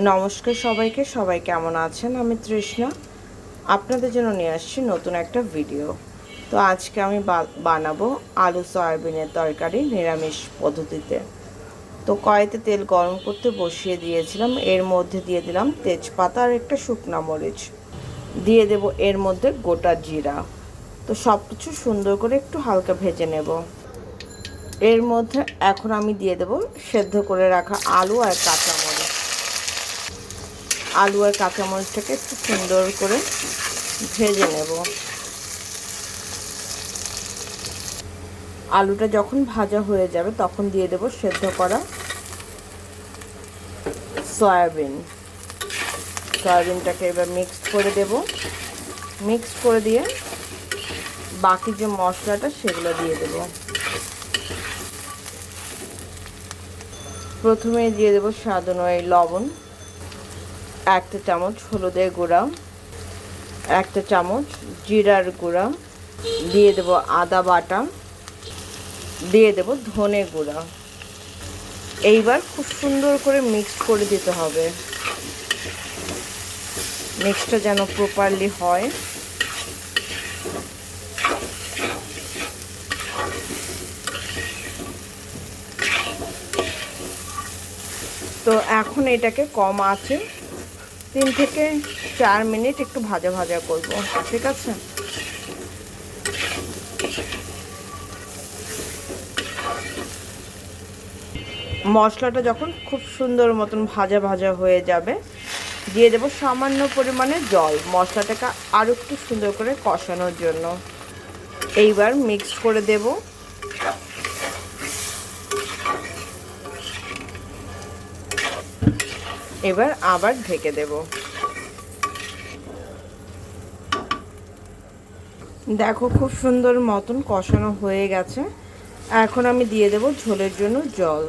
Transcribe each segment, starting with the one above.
নমস্কার সবাইকে, সবাই কেমন আছেন? আমি তৃষ্ণা। আপনাদের জন্য নিয়ে আসছি নতুন একটা ভিডিও। তো আজকে আমি বানাবো আলু সয়াবিনের তরকারি নিরামিষ পদ্ধতিতে। তো কড়াইতে তেল গরম করতে বসিয়ে দিয়েছিলাম। এর মধ্যে দিয়ে দিলাম তেজপাতা আর একটা শুকনো মরিচ। দিয়ে দেব এর মধ্যে গোটা জিরা। তো সব কিছু সুন্দর করে একটু হালকা ভেজে নেব। এর মধ্যে এখন আমি দিয়ে দেব সেদ্ধ করে রাখা আলু আর কাঁচামরিচ আলু আর কাঁচামরিচটাকে একটু সুন্দর করে ভেজে নেব। আলুটা যখন ভাজা হয়ে যাবে, তখন দিয়ে দেব সেদ্ধ করা সয়াবিন। সয়াবিনটাকে এবার মিক্সড করে দেব। মিক্সড করে দিয়ে বাকি যে মশলাটা, সেগুলো দিয়ে দেব। প্রথমে দিয়ে দেব স্বাদ অনুযায়ী লবণ। একটা চামচ হলুদের গুঁড়া, একটা চামচ জিরার গুঁড়া, দিয়ে দেব আদা বাটা, দিয়ে দেব ধনে গুঁড়া। এইবার খুব সুন্দর করে মিক্স করে দিতে হবে। মিক্সটা যেন প্রপারলি হয়। তো এখন এটাকে কম আছে। তিন থেকে চার মিনিট একটু ভাজা ভাজা করব, ঠিক আছে? মশলাটা যখন খুব সুন্দর মতন ভাজা ভাজা হয়ে যাবে, দিয়ে দেবো সামান্য পরিমাণে জল, মশলাটাকে আরও একটু সুন্দর করে কষানোর জন্য। এইবার মিক্স করে দেব। এবার আবার ঢেকে দেব। দেখো খুব সুন্দর মতন কষানো হয়ে গেছে। এখন আমি দিয়ে দেব ঝোলের জন্য জল।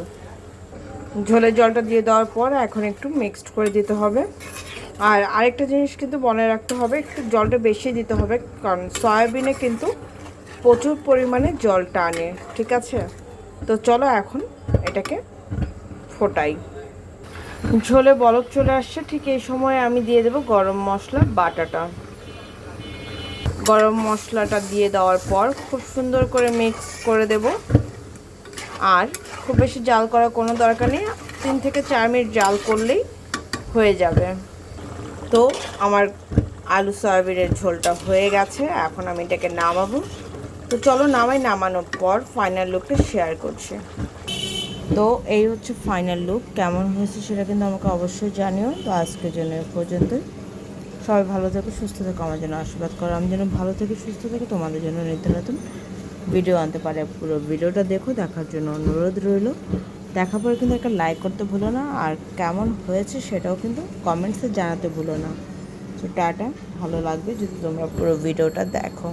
ঝোলের জলটা দিয়ে দেওয়ার পর এখন একটু মিক্সড করে দিতে হবে। আর আরেকটা জিনিস কিন্তু মনে রাখতে হবে, একটু জলটা বেশি দিতে হবে, কারণ সয়াবিনে কিন্তু প্রচুর পরিমাণে জল টানে, ঠিক আছে? তো চলো এখন এটাকে ফোটাই। ঝোলে বলক চলে আসছে। ঠিক এই সময় আমি দিয়ে দেবো গরম মশলা, বাটাটা। গরম মশলাটা দিয়ে দেওয়ার পর খুব সুন্দর করে মিক্স করে দেব। আর খুব বেশি জাল করার কোনো দরকার নেই। তিন থেকে চার মিনিট জাল করলেই হয়ে যাবে। তো আমার আলু সয়াবিনের ঝোলটা হয়ে গেছে। এখন আমি এটাকে নামাবো। তো চলো নামাই, নামানোর পর ফাইনাল লুকটা শেয়ার করছি। তো এই হচ্ছে ফাইনাল লুক কেমন হয়েছে সেটা কিন্তু আমাকে অবশ্যই জানিও। তো আজকের জন্য পর্যন্তই। সবাই ভালো থেকো, সুস্থ থেকো, আমার জন্য আশীর্বাদ করো। আমি যেন ভালো থেকে সুস্থ থেকে তোমাদের জন্য নিত্য নতুন ভিডিও আনতে পারে। পুরো ভিডিওটা দেখো, দেখার জন্য অনুরোধ রইল। দেখার পরে কিন্তু একটা লাইক করতে ভুলো না। আর কেমন হয়েছে সেটাও কিন্তু কমেন্টসে জানাতে ভুলো না। তো টাটা, ভালো লাগবে যদি তোমরা পুরো ভিডিওটা দেখো।